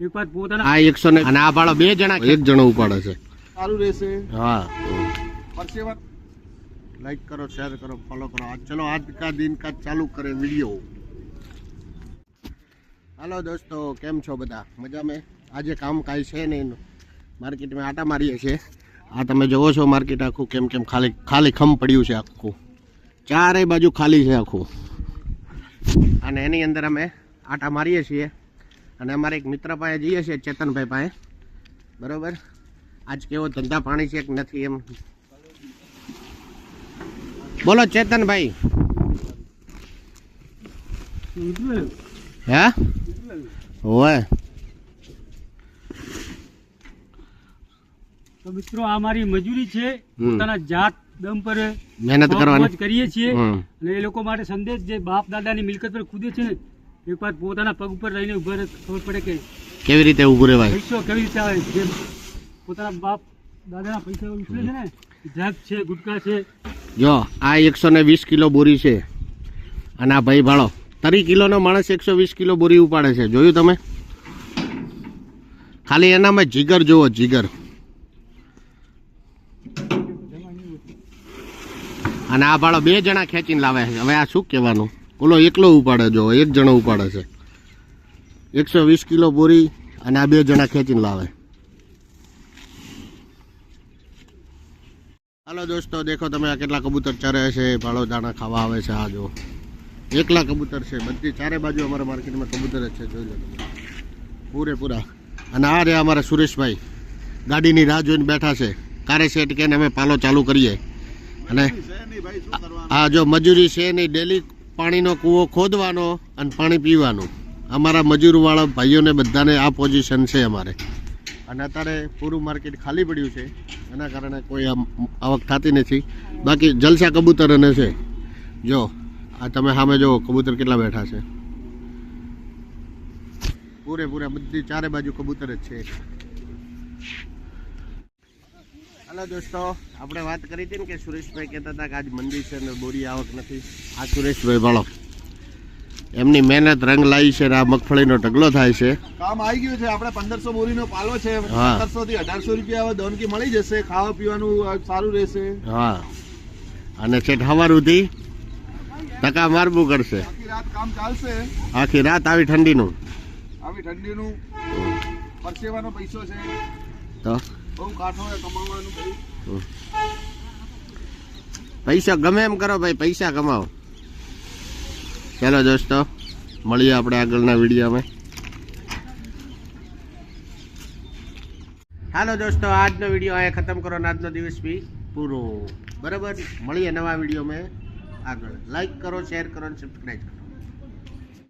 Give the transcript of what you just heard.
આ એકસો ને અને આ ભાડો બે જણા એક જણો ઉપાડે છે. સારું રહેશે. હા. પરસેવા લાઈક કરો શેર કરો ફોલો કરો. આજ ચલો આજ કા દિન કા ચાલુ કરે વીડિયો હાલો દોસ્તો કેમ છો બધા? મજા મેં આજે કામ કાંઈ છે નહીં માર્કેટમાં આટા મારીએ છીએ. આ તમે જોવો છો માર્કેટ આખું કેમ કેમ ખાલી ખાલી ખમ પડ્યું છે આખું. ચારેય બાજુ ખાલી છે આખું. અને એની અંદર અમે આટા મારીએ છીએ. અને અમારે એક મિત્ર પાસે જઈએ છીએ ચેતનભાઈ પાસે. બરોબર? આજ કેવો ધંધા પાણી છે કે નથી એમ? બોલો ચેતનભાઈ. હે? હોય તો મિત્રો આ મારી મજૂરી છે. પોતાના જાત દમ પર મહેનત કરવાની. કરીએ છીએ. અને એ લોકો માટે સંદેશ જે બાપ દાદાની મિલકત પર કૂદે છે ને એક પોતાના પગ ઉપર રહીને ઊભા ખબર પડે કે કેવી રીતે ઊભું રહેવાય? પૈસો કેવી રીતે આવે? જે પોતાના બાપ દાદાના પૈસા ઉછળે છે ને ડ્રગ છે ગુટકા છે. જો આ એકસો ને વીસ કિલો બોરી છે. અને આ ભાઈ ભાડો. તરી કિલોનો માણસ એકસો વીસ કિલો બોરી ઉપાડે છે. જોયું તમે? ખાલી એનામાં જીગર જોવો જીગર. અને આ ભાડો બે જણા ખેંચીને લાવે છે. હવે આ શું કહેવાનું? ઓલો એકલો ઉપાડે જો એક જણો ઉપાડે છે. એકસો વીસ કિલો બોરી અને આ બે જણા ખેંચીને લાવે. હાલો દોસ્તો દેખો તમે આ કેટલા કબૂતર ચરે છે ભાડો દાણા ખાવા આવે છે આ જો. એકલા કબૂતર છે બધી ચારે બાજુ અમારા માર્કેટમાં કબૂતર જ છે જોઈ લો પૂરેપૂરા. અને આ રે અમારા સુરેશભાઈ. ગાડીની રાહ જોઈને બેઠા છે. કારે સેટ કે અમે પાલો ચાલુ કરીએ. અને આ જો મજૂરી છે નહીં ડેલી પાણીનો કૂવો ખોદવાનો અને પાણી પીવાનું. અમારા મજૂરવાળા ભાઈઓને બધાને આ પોઝિશન છે અમારે. અને અત્યારે પૂરું માર્કેટ ખાલી પડ્યું છે. એના કારણે કોઈ આમ આવક થતી નથી. બાકી જલસા કબૂતર અને છે. જો, આ તમે સામે જુઓ, કબૂતર કેટલા બેઠા છે. પૂરેપૂરા બધી ચારે બાજુ કબૂતર જ છે. હાલો દોસ્તો આપણે વાત કરી હતી ને કે સુરેશભાઈ કહેતા હતા કે આજ મંદિર છે ને બોરી આવક નથી. આ સુરેશભાઈ ભાળો એમની મહેનત રંગ લાવી છે આ મગફળીનો ઢગલો થાય છે. કામ આવી ગયું છે. આપણે પંદરસો બોરીનો પાલો છે. પંદરસો થી અઢારસો રૂપિયા દોનકી મળી જશે. ખાવા પીવાનું સારું રહેશે. હા. અને છેક હવાર સુધી ટકા મારવું કરશે. આખી રાત કામ ચાલશે. આખી રાત આવી ઠંડીનું. આવી ઠંડીનું પરસેવાનો પૈસો છે. તો? પૈસા ગમે એમ કરો ભાઈ, પૈસા કમાવો ચાલો દોસ્તો, મળીએ આપણે આગળના વિડીયોમાં. હાલો દોસ્તો, આજનો વીડિયો અહીંયા ખતમ કરો અને આજનો દિવસ બી પૂરો. બરાબર? મળીએ નવા વિડીયોમાં આગળ. લાઈક કરો શેર કરો અને સબસ્ક્રાઈબ કરો.